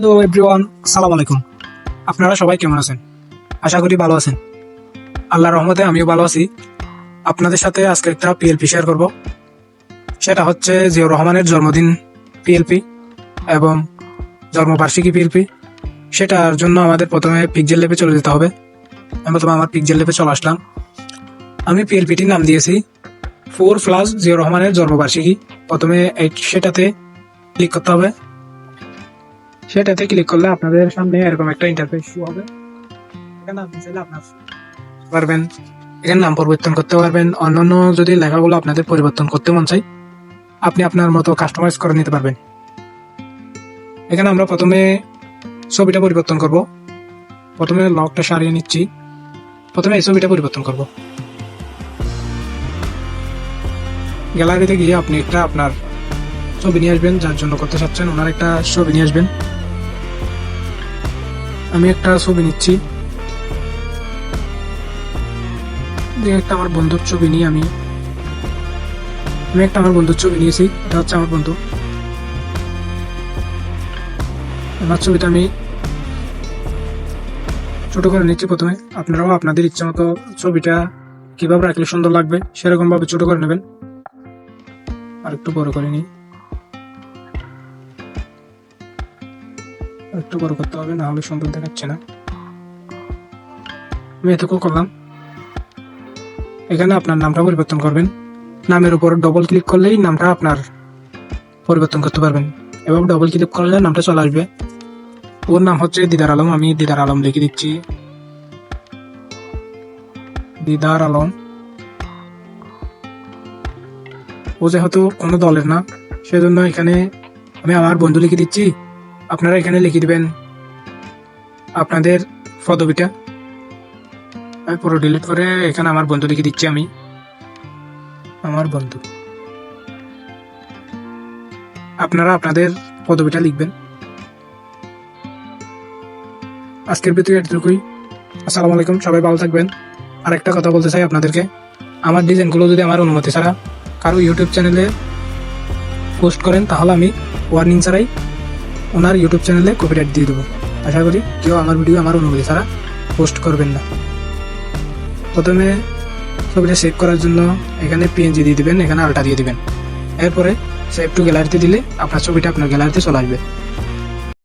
Hello everyone, আসসালামু আলাইকুম। আপনারা সবাই কেমন আছেন? আশা করি ভালো আছেন। আল্লাহর রহমতে আমিও ভালো আছি। আপনাদের সাথে আজকে একটা পিএলপি শেয়ার করব। সেটা হচ্ছে জিয়াউর রহমানের জন্মদিন পিএলপি এবং জন্মবার্ষিকী পিএলপি সেটার জন্য আমাদের প্রথমে পিকজেল লেপে চলে যেতে হবে। আমি প্রথমে আমার পিকজেল লেপে চলে আসলাম। আমি পিএলপিটির নাম দিয়েছি। ফোর প্লাস জিয়াউর রহমানের জন্মবার্ষিকী। প্রথমে সেটাতে ক্লিক করতে হবে। সেটাতে ক্লিক করলে আপনাদের সামনে এরকম একটা ইন্টারফেস শো হবে। এখানে আপনি চাইলে আপনার পারবেন এখানে নাম পরিবর্তন করতে পারবেন। অন্যান্য যদি লেখাগুলো আপনাদের পরিবর্তন করতে মন চাই আপনি আপনার মতো কাস্টমাইজ করে নিতে পারবেন। এখানে আমরা প্রথমে ছবিটা পরিবর্তন করব। প্রথমে লকটা সারিয়ে নিচ্ছি। প্রথমে এই ছবিটা পরিবর্তন করব। গ্যালারিতে গিয়ে আপনি একটা আপনার ছবি নিয়ে আসবেন, যার জন্য করতে চাচ্ছেন, ওনার একটা ছবি নিয়ে আসবেন। আমি একটা ছবি নিচ্ছি। একটা আমার বন্ধুর ছবি নিয়ে আমি। আমি একটা আমার বন্ধুর ছবি নিয়েছি, এটা হচ্ছে আমার বন্ধু। আমার ছবিটা আমি ছোট করে নিচ্ছি প্রথমে। আপনারাও আপনাদের ইচ্ছা মতো ছবিটা কীভাবে রাখলে সুন্দর লাগবে সেরকম ভাবে ছোট করে নেবেন। আর একটু বড় করে নিই। একটু বড় করতে হবে না হলে সুন্দর দেখাচ্ছে না। আমি এটুকু করলাম। এখানে আপনার নামটা পরিবর্তন করবেন। নামের উপর ডবল ক্লিক করলেই নামটা আপনার পরিবর্তন করতে পারবেন। এবং ডবল ক্লিক করলে নামটা চলে আসবে। ওর নাম হচ্ছে দিদার আলম, আমি দিদার আলম লিখে দিচ্ছি। দিদার আলম। ও যেহেতু কোনো দলের না, সেজন্য এখানে আমি আমার বন্ধু লিখে দিচ্ছি। আপনারা এখানে লিখে দিবেন আপনাদের পদবিটা। পুরো ডিলিট করে এখানে আমার বন্ধু লিখে দিচ্ছি আমি। আমার বন্ধু। আপনারা আপনাদের পদবিটা লিখবেন। আজকের ভিতরে এতটুকুই। আসসালামু আলাইকুম, সবাই ভালো থাকবেন। আর একটা কথা বলতে চাই আপনাদেরকে। আমার ডিজাইনগুলো যদি আমার অনুমতি ছাড়া কারও ইউটিউব চ্যানেলে পোস্ট করেন, তাহলে আমি ওয়ার্নিং ছাড়াই ওনার ইউটিউব চ্যানেলে কপিরাইট দিয়ে দেবো। আশা করি কেউ আমার ভিডিও আমার অনুমতি ছাড়া পোস্ট করবেন না। প্রথমে ছবিটা সেভ করার জন্য এখানে পিএনজি দিয়ে দেবেন, এখানে আলটা দিয়ে দেবেন। এরপরে সেভ টু গ্যালারিতে দিলে আপনার ছবিটা আপনার গ্যালারিতে চলে আসবে।